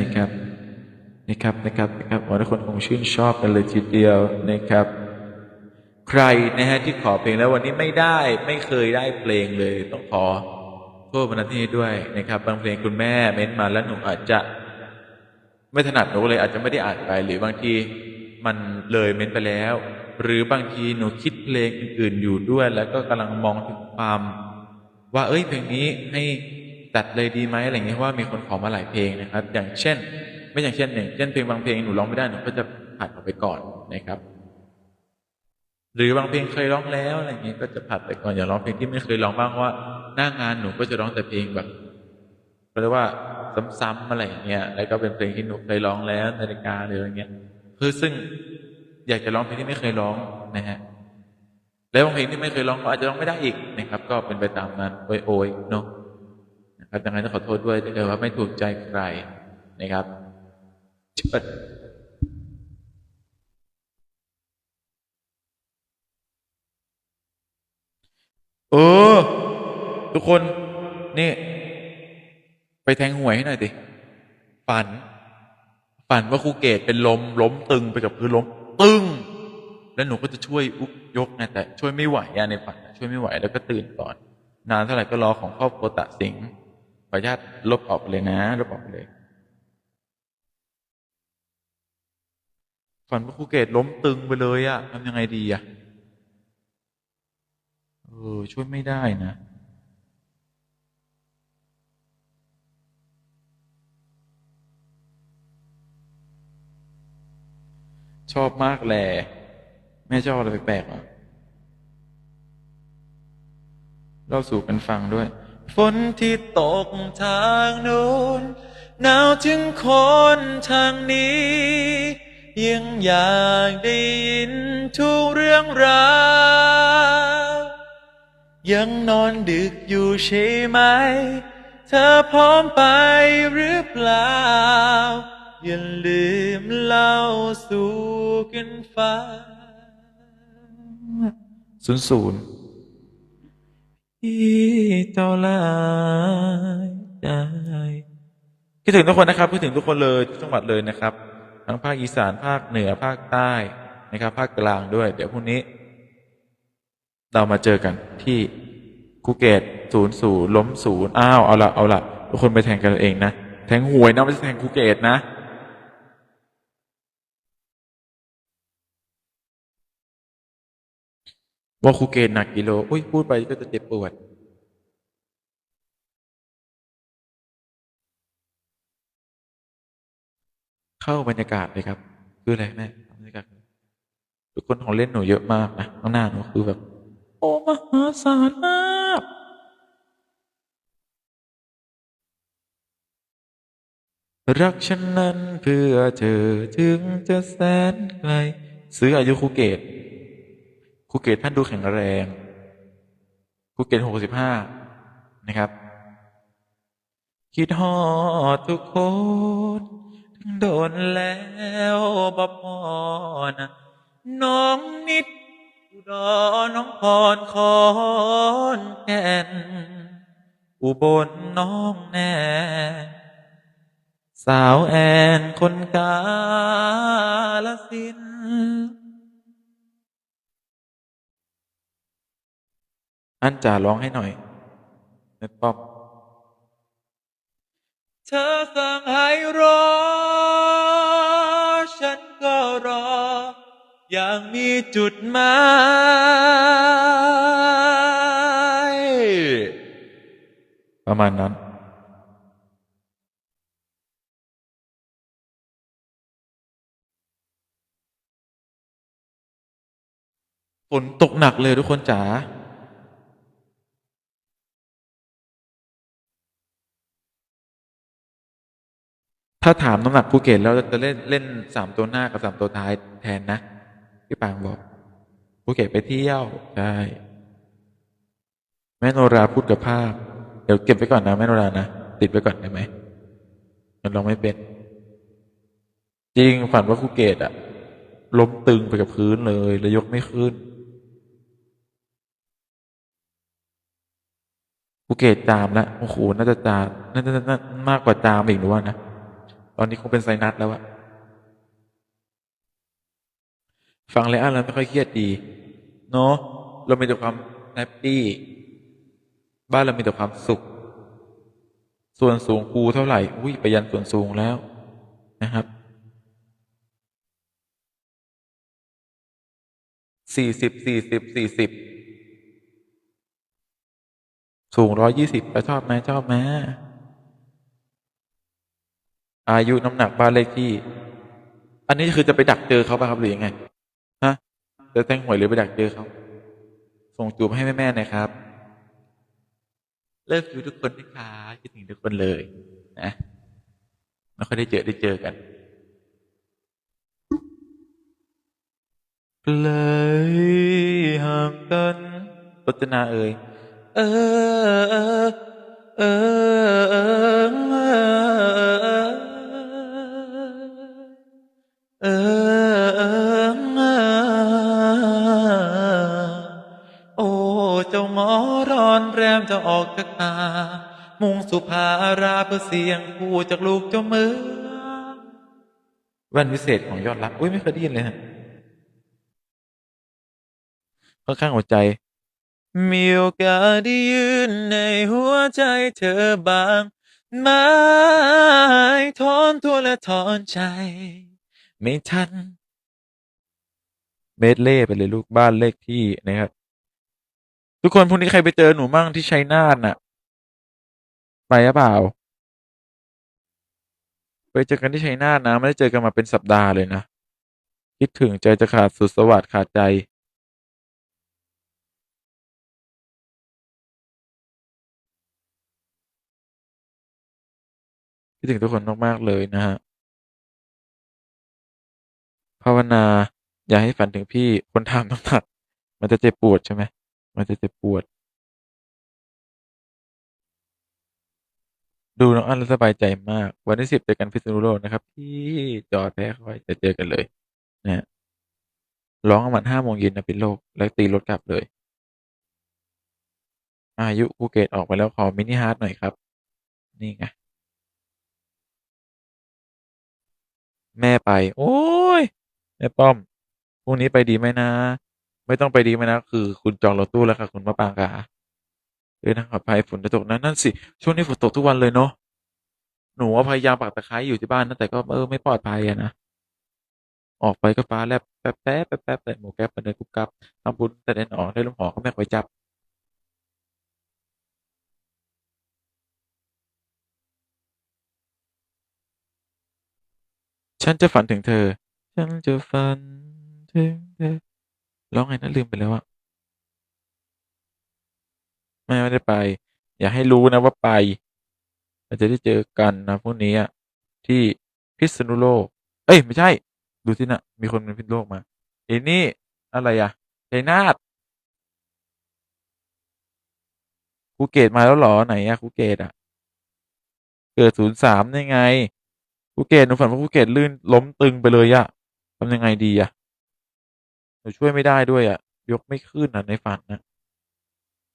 นะครับนะครับนะครับนะครับหวังว่าทุกคนคงชื่นชอบกันเลยทีเดียวนะครับ ใครนะฮะที่ขอเพลงแล้ววันนี้ไม่ได้ไม่เคยได้เพลงเลย ต้องขอโทษบรรณที่นี้ด้วยนะครับ บางเพลงคุณแม่เม้นมาแล้วหนูอาจจะ ไม่ถนัดหนูเลยอาจจะไม่ได้อ่านไป หรือบางทีมันเลยเม้นไปแล้ว หรือบางทีหนูคิดเพลงอื่นๆอยู่ด้วย แล้วก็กำลังมองถึงความ ว่าเอ้ยเพลงนี้ให้ ตัดเลยดีไหมอะไรเงี้ยเพราะว่ามีคนขอมาหลายเพลงนะครับ อย่างเช่น ไม่อย่างเช่นอย่างเช่นเพลงบางเพลงหนูร้องไม่ได้หนูก็จะผัดออกไปก่อนนะครับ หรือบางเพลงเคยร้องแล้วอะไรเงี้ยก็จะผัดไปก่อนอย่าร้องเพลงที่ไม่เคยร้องบ้างว่า หน้างานหนูก็จะร้องแต่เพลงแบบเรียกว่าซ้ำๆอะไรอย่างเงี้ย แล้วก็เป็นเพลงที่หนูเคยร้องแล้วนาฬิกาหรืออะไรเงี้ย คือซึ่งอยากจะร้องเพลงที่ไม่เคยร้องนะฮะ แล้วบางเพลงที่ไม่เคยร้องก็อาจจะร้องไม่ได้อีกนะครับ ก็เป็นไปตามนั้นโอยโอยๆเนาะ ครับดังนั้นต้องขอโทษด้วยถ้าเกิดว่าไม่ถูกใจใครนะครับเชิดเออ ทุกคน นี่ ไปแทงหวยให้หน่อยดิฝัน ฝันว่าครูเกตเป็นลม ล้มตึงไปกับพื้นล้ม ตึง แล้วหนูก็จะช่วยอุบยกไงแต่ ช่วยไม่ไหวอะในฝันช่วยไม่ไหวแล้วก็ตื่นก่อน นานเท่าไหร่ก็รอของครอบครัวตะสิงห์ ออนุญาตลบออกไปเลยนะ ลบออกไปเลยฝันว่าครูเกตล้มตึงไปเลยอะทำยังไงดีอะเออ ช่วยไม่ได้นะชอบมากแหละแม่ชอบอะไรแปลกๆอะเล่าสู่กันฟังด้วย ฝนที่ตกทางนู้นหนาวถึงคนทางนี้ ยังอยากได้ยินทุกเรื่องราวยังนอนดึกอยู่ใช่ไหม เธอพร้อมไปหรือเปล่า อย่าลืมเล่าสู่กันฟังศูนย์ศูนย์ ที่เจ้าลายได้คิดถึงทุกคนนะครับคิดถึงทุกคนเลยทุกจังหวัดเลยนะครับ ทั้งภาคอีสานภาคเหนือภาคใต้นะครับ ภาคกลางด้วย เดี๋ยวพรุ่งนี้ เรามาเจอกันที่คูเกตศูนย์ศูนย์ล้มศูนย์อ้าวเอาละเอาละทุกคนไปแทงกันเองนะแทงหวยนะไม่ใช่แทงคูเกตนะ ว่าคูเกตหนักกิโล อุ้ยพูดไปก็จะเจ็บปวด เข้าบรรยากาศเลยครับ คืออะไรแม่บรรยากาศทุกคนของเล่นหนูเยอะมากนะข้างหน้าหนูคือแบบ โอ้มหาศาลมากรักฉันนั้นเพื่อเธอถึงจะแสนไกล ซื้ออายุครูเกต ครูเกตท่านดูแข็งแรงครูเกตหกสิบห้านะครับ คิดฮอดทุกคนถึงโดนแล้วบ่พอนะน้องนิดอุดรน้องพรคอนแก่นอุบลน้องแน่สาวแอนคนกาลสิน อันจ่าร้องให้หน่อยแม่ป๊อปเธอสั่งให้รอ ฉันก็รอ อย่างมีจุดหมายประมาณนั้น ฝนตกหนักเลยทุกคนจ๋า ถ้าถามน้ำหนักภูเก็ตแล้วจะเล่นเล่นสามตัวหน้ากับสามตัวท้ายแทนนะพี่ปางบอกภูเก็ตไปเที่ยวใช่แม่โนราพูดกับภาพ เดี๋ยวเก็บไว้ก่อนนะแม่โนรานะติดไว้ก่อนได้ไหมมันลองไม่เป็น จริงฝันว่าภูเก็ตอะล้มตึงไปกับพื้นเลยแล้วยกไม่ขึ้นภูเก็ตจามแล้วโอ้โหน่าจะจามน่าจะมากกว่าจามอีกหรือว่านะ อนนี้คงเป็นไซนัสแล้วอะฟังเลยอะเราไม่ค่อยเครียดดี เนาะเรามีแต่ความแฮปปี้ บ้านเรามีแต่ความสุข ส่วนสูงกูเท่าไหร่ อุ้ยไปยันส่วนสูงแล้วนะครับสี่สิบสี่สิบสี่สิบสูงร้อยยี่สิบชอบไหมชอบไหม อายุน้ำหนักบ้านเลขที่ อันนี้คือจะไปดักเจอเขาป่ะครับหรือยังไงฮะจะแทงหวยหรือไปดักเจอเขาส่งจูบให้แม่ๆหนะครับ เลิกอยู่ทุกคนนะคะคิดถึงทุกคนเลยนะไม่ค่อยได้เจอได้เจอกันเลยห่างกันรจนาเอ่ยเออเออเออ เออโอ้เจ้าหมอร้อนแรมจะออกจากตา มุงสุภาราเพื่อเสียงผู้จากลูกเจ้าเมือแว่นวิเศษของยอดรัก อุ้ยไม่เคยได้ยินเลยฮะค่อนข้างหัวใจ มีโอกาสได้ยืนในหัวใจเธอบางไม้ถอนตัวและถอนใจ ไม่ทัน เมดเล่ไปเลยลูกบ้านเลขที่นะครับ ทุกคนพรุ่งนี้ใครไปเจอหนูมั่งที่ชัยนาทน่ะ ไปหรือเปล่า ไปเจอกันที่ชัยนาทนะ ไม่ได้เจอกันมาเป็นสัปดาห์เลยนะ คิดถึงใจจะขาดสุดสวัสดิ์ขาดใจคิดถึงทุกคนมาก ๆ เลยนะฮะ ภาวนา อย่าให้ฝันถึงพี่คนทำน้ำหนักมันจะเจ็บปวดใช่ไหมมันจะเจ็บปวด ดูน้องอันแล้วสบายใจมาก วันที่สิบเจอกันพิษณุโลกนะครับพี่จอดแพ้เขาไว้จะเจอกันเลยนะฮะร้องประมาณห้าโมงเย็นนะพิษโลก แล้วตีรถกลับเลย อายุภูเก็ตออกไปแล้วขอมินิฮาร์ดหน่อยครับ นี่ไงแม่ไป โอ้ย แม่ป้อมพรุ่งนี้ไปดีไหมนะ ไม่ต้องไปดีไหมนะ คือคุณจองรถตู้แล้วค่ะ คุณมะปรางค่ะเออนะขออภัยฝนจะตกนะนั่นสิ ช่วงนี้ฝนตกทุกวันเลยเนาะหนูพยายามปักตะไคร้อยู่ที่บ้านนะแต่ก็เออไม่ปลอดภัยอะนะออกไปก็ฟ้าแลบแป๊บแป๊บแป๊บแป๊บแต่หมูแก๊บไปเดินกุบกับทำบุญแต่เดินออกได้ลมหอก็ไม่ค่อยจับ ฉันจะฝันถึงเธอ ฉันจะฝันถึงเธอร้องไงนะลืมไปแล้วอะแม่ไม่ได้ไป อย่าให้รู้นะว่าไป เราจะได้เจอกันนะพรุ่งนี้อะที่พิษณุโลก เอ้ย ไม่ใช่ ดูสินะมีคนเป็นพิษณุโลกมาไอ้นี่อะไรอะชัยนาทครูเกตมาแล้วหรอไหนอะครูเกตอะเกิดศูนย์สามได้ไงครูเกตหนูฝันว่าครูเกตลื่นล้มตึงไปเลยอะ ทำยังไงดีอะหนูช่วยไม่ได้ด้วยอะยกไม่ขึ้นอะในฝันนะ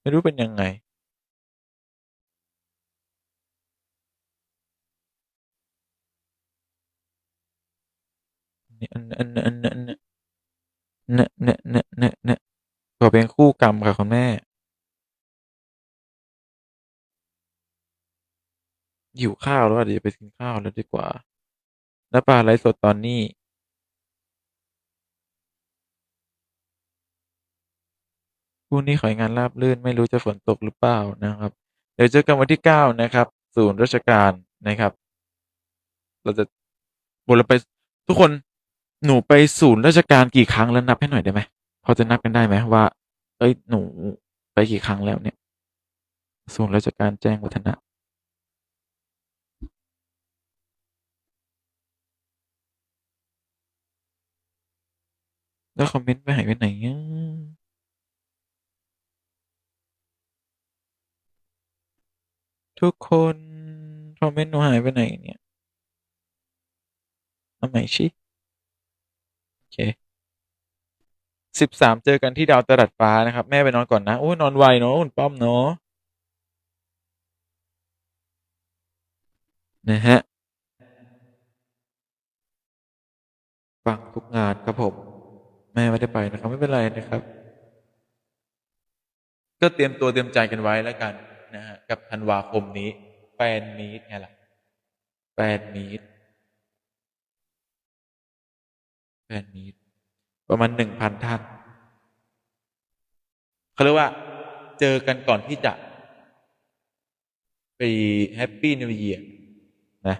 ไม่รู้เป็นยังไง อันอันอันอันเน่เน่เน่เน่เน่เนี่ยขอเป็นคู่กรรมค่ะคุณแม่ หิวข้าวแล้วเดี๋ยวไปกินข้าวแล้วดีกว่าน้าปลาไลฟ์สดตอนนี้ พรุ่งนี้ขอให้งานราบรื่นไม่รู้จะฝนตกหรือเปล่านะครับ เดี๋ยวเจอกันวันที่เก้านะครับ ศูนย์ราชการนะครับ เราจะบนเราไปทุกคนหนูไปศูนย์ราชการกี่ครั้งแล้วนับให้หน่อยได้ไหมพอจะนับกันได้ไหมว่า เอ้ยหนูไปกี่ครั้งแล้วเนี่ย ศูนย์ราชการแจ้งวัฒนะแล้วคอมเมนต์ไปหายไปไหนอะ ทุกคนคอมเมนต์หนูหายไปไหนเนี่ยเอาใหม่ชิโอเคสิบสามเจอกันที่ดาวตรัสฟ้านะครับ แม่ไปนอนก่อนนะโอ้นอนไวเนาะคุณป้อมเนาะนะฮะฟังทุกงานครับผม แม่ไม่ได้ไปนะครับ ไม่เป็นไรนะครับ ก็เตรียมตัวเตรียมใจกันไว้แล้วกัน นะฮะกับธันวาคมนี้แฟนมีตไงล่ะแฟนมีตแฟนมีตประมาณหนึ่งพันท่านเขาเรียกว่า เจอกันก่อนที่จะไปแฮปปี้นิว e ย r นะ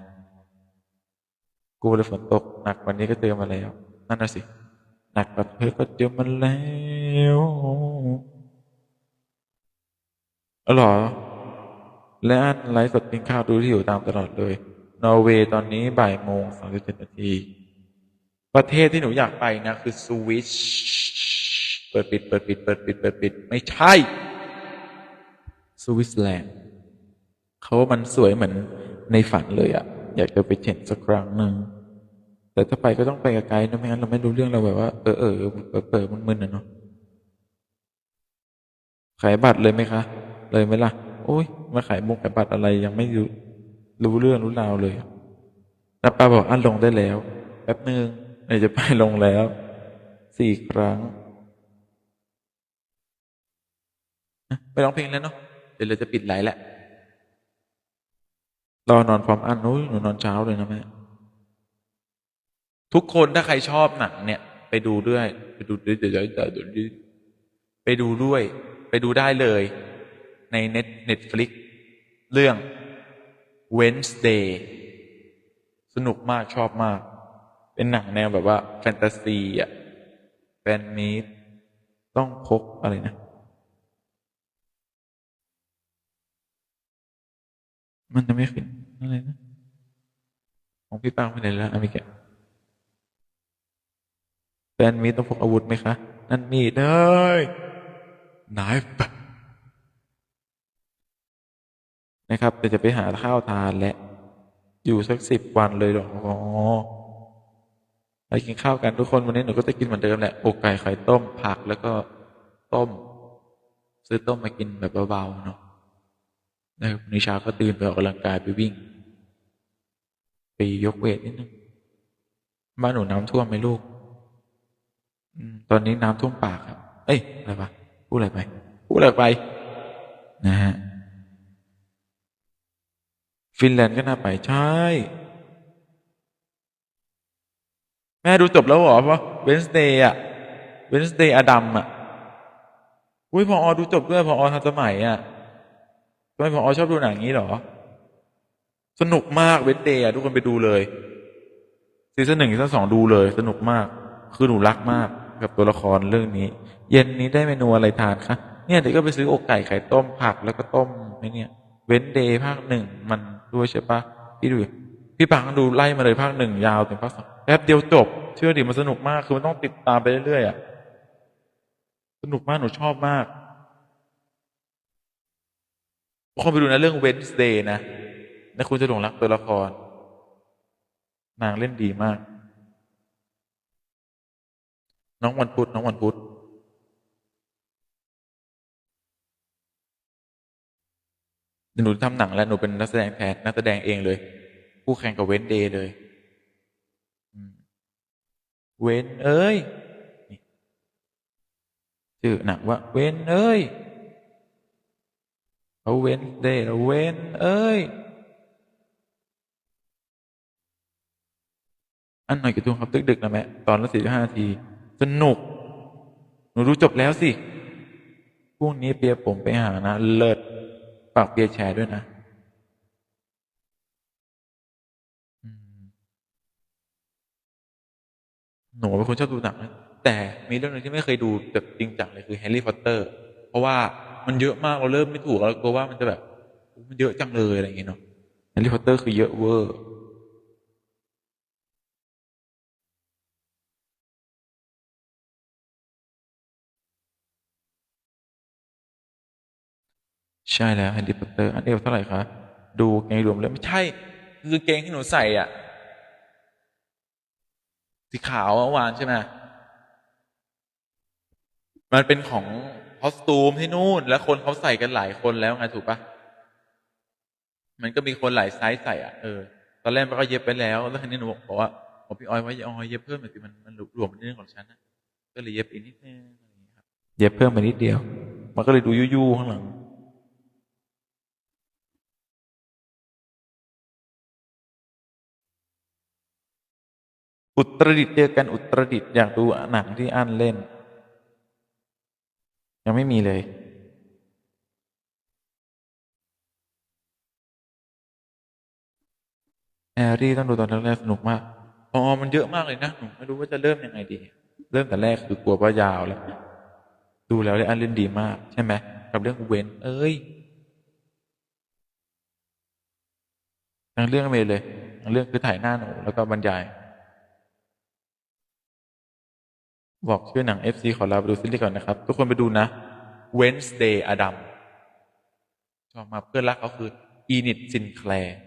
กูเลยฝนตกหนักวันนี้ก็เจอมาแล้ว นั่นน่ะสิ หนักกว่าเธอก็เจอมาแล้ว อ๋อเหรอ และอันไลฟ์สดกินข้าวดูที่อยู่ตามตลอดเลย นอร์เวย์ตอนนี้บ่ายโมงสามสิบเจ็ดนาที ประเทศที่หนูอยากไปนะคือสวิชเปิดปิดเปิดปิดเปิดปิดเปิดปิด ไม่ใช่ สวิตแลนด์เขาว่ามันสวยเหมือนในฝันเลยอะอยากจะไปเห็นสักครั้งหนึ่งแต่ถ้าไปก็ต้องไปกับไกด์นะไม่งั้นเราไม่รู้เรื่องเราแบบว่าเออเออเออเปิดมึนๆนะเนาะขายบัตรเลยไหมคะ เลยไหมล่ะ โอ้ย มาขายมุกขายบัตรอะไรยังไม่รู้รู้เรื่องรู้ราวเลยน้าป้าบอกอันลงได้แล้ว แป๊บหนึ่งเดี๋ยวจะไปลงแล้ว สี่ครั้งไปร้องเพลงแล้วเนาะเดี๋ยวเราจะปิดไลฟ์แหละรอนอนพร้อมอันนู้ยหนูนอนเช้าเลยนะแม่ทุกคนถ้าใครชอบหนังเนี่ย ไปดูด้วย ไปดูด้วยเดี๋ยวเดี๋ยวเดี๋ยวเดี๋ยวไปดูด้วย ไปดูได้เลย ในเน็ตเน็ตฟลิกเรื่อง Wednesday สนุกมากชอบมาก เป็นหนังแนวแบบว่า แฟนตาซีอะแฟนมีตต้องพกอะไรนะ มันจะไม่ขึ้นอะไรนะ ของพี่ปังไปไหนแล้วอามิแกะแฟนมีตต้องพกอาวุธไหมคะ นั่นมีดเอ้ยนา นะครับเดี๋ยวจะไปหาข้าวทานและ อยู่สักสิบวันเลยหรออ๋อไปกินข้าวกันทุกคนวันนี้หนูก็จะกินเหมือนเดิมแหละอกไก่ไข่ต้มผักแล้วก็ต้ม ซื้อต้มมากินแบบเบาๆเนาะนะครับในเช้าก็ตื่นไปออกกำลังกายไปวิ่ง ไปยกเวทนิดนึงบ้านหนูน้ำท่วมไหมลูกตอนนี้น้ำท่วมปากครับ เอ้ยอะไรปะพูดอะไรไปพูดอะไรไป นะฮะ ฟินแลนด์ก็น่าไปใช่ แม่ดูจบแล้วเหรอเพราะเวนสเดย์อะเวนสเดย์อดัมอะอุ้ยพออดูจบด้วยพออทันสมัยอะทำไมผมอ๋อชอบดูหนังอย่างนี้หรอ สนุกมากเวนเดย์อะทุกคนไปดูเลยซีซั่นหนึ่งซีซั่นสองดูเลย สนุกมาก คือหนูรักมากกับตัวละครเรื่องนี้ เย็นนี้ได้เมนูอะไรทานคะเนี่ยเดี๋ยวก็ไปซื้ออกไก่ไข่ต้มผักแล้วก็ต้มไอเนี่ย เวนเดย์ภาคหนึ่งมัน ด้วยใช่ปะพี่ดูพี่ปังดูไล่มาเลยภาคหนึ่งยาวถึงภาคสองแป๊บเดียวจบ เชื่อดิมันสนุกมากคือมันต้องติดตามไปเรื่อยๆอะสนุกมากหนูชอบมากคนไปดูนะเรื่อง Wednesday นะนะคุณจะหลงรักตัวละคร นางเล่นดีมาก น้องวันพุธน้องวันพุธ หนูทำหนังแล้วหนูเป็นนักแสดงแทนนักแสดงเองเลย คู่แข่งกับเวนเดย์เลยเวนเอ้ยชื่อหนังว่า เวนเอ้ยเอาเวนเดย์เอาเวนเอ้ยอันหน่อยกี่ทุ่มครับดึกๆนะแม่ตอนละสี่ห้านาทีสนุก หนูรู้จบแล้วสิพรุ่งนี้เปียผมไปหานะ เลิศ ฝากเปียแชร์ด้วยนะหนูเป็นคนชอบดูหนังนะแต่มีเรื่องหนึงที่ไม่เคยดูแบบจริงจังเลยคือแฮร์รี่พอตเตอร์เพราะว่ามันเยอะมากเราเริ่มไม่ถูกเรากลัวว่ามันจะแบบ มันเยอะจังเลยอะไรอย่างเงี้ยเนาะแฮร์รี่พอตเตอร์คือเยอะเวอร์ ใช่แล้วแฮร์รี่พอตเตอร์อันเอวเท่าไหร่คะดูเกงรวมเลยไม่ใช่ คือเกงที่หนูใส่อะสีขาวเมื่อวานใช่ไหมมันเป็นของคอสตูมที่นู่น แล้วคนเขาใส่กันหลายคนแล้วไงถูกปะมันก็มีคนหลายไซส์ใส่อะเออตอนแรกมันก็เย็บไปแล้ว แล้วทีนี้หนูบอกว่าโอบอกพี่ออยว่าอย่าออยเย็บเพิ่มหน่อยสิมันมันหลวมเป็นเรื่องของฉันนะก็เลยเย็บอีกนิดนึงเงี้ยครับเย็บเพิ่มไปนิดเดียว มันก็เลยดูยู่ๆข้างหลัง อุตรดิตถ์เจอกันอุตรดิตถ์อยากดูหนังที่อันเล่น ยังไม่มีเลย แอรี่ต้องดูตอนแรกๆสนุกมากอ๋อมันเยอะมากเลยนะหนูไม่รู้ว่าจะเริ่มยังไงดี เริ่มแต่แรกคือกลัวว่ายาวแล้วดูแล้วเลยอันเล่นดีมาก ใช่ไหมกับเรื่องเว้นเอ้ยทั้งเรื่องเมย์เลยทั้งเรื่องคือถ่ายหน้าหนูแล้วก็บรรยาย บอกชื่อหนัง FC ขอลาไปดูซีรีส์ก่อนนะครับ ทุกคนไปดูนะ Wednesday Adam ชอบมาเพื่อนรักเขาคืออีนิดซินแคลร์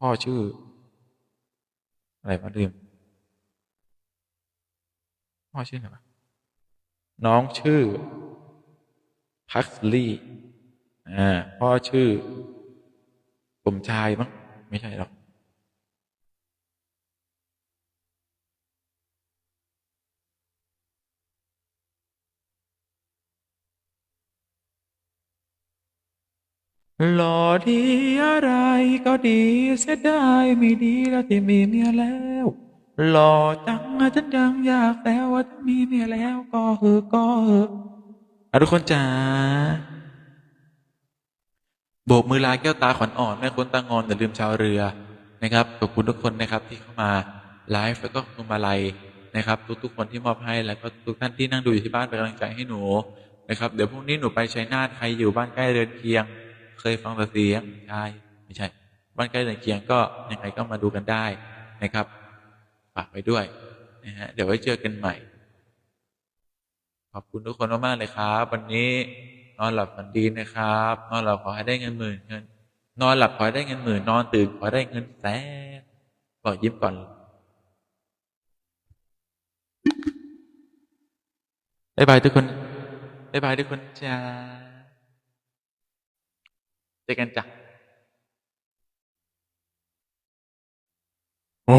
พ่อชื่อ อะไรวะลืมพ่อชื่ออะไรวะน้องชื่อพักลี่อ่าพ่อชื่อสมชายมั้งไม่ใช่หรอก หล่อดีอะไรก็ดีเสียดายไม่ดีแล้วที่มีเมียแล้ว หล่อจังอะฉันยังอยากแต่ว่าถ้ามีเมียแล้วก็เหอะก็เหอะอะทุกคนจ๋าโบกมือลาแก้วตาขวัญอ่อนแม่คนตางอนแต่าลืมชาวเรือนะครับขอบคุณทุกคนนะครับที่เข้ามาไลฟ์แล้วก็คุณมาลัยนะครับ ทุก ๆ คนที่มอบให้แล้วก็ทุกท่านที่นั่งดูอยู่ที่บ้านเป็นกำลังใจให้หนูนะครับเดี๋ยวพรุ่งนี้หนูไปชัยนาทใครอยู่บ้านใกล้เรือนเคียง เคยฟังแต่เสียงใช่ไม่ใช่บ้านใกล้เรือนเคียงก็ยังไงก็มาดูกันได้นะครับฝากไว้ด้วยนะฮะเดี๋ยวไว้เจอกันใหม่ ขอบคุณทุกคนมากๆเลยครับวันนี้นอนหลับฝันดีนะครับ นอนหลับขอให้ได้เงินหมื่นเงินนอนหลับขอให้ได้เงินหมื่นนอนตื่นขอให้ได้เงินแสนบอกยิ้มก่อนบ๊ายบายทุกคนบ๊ายบายทุกคนจ้า เจอกันจ้ะโอ้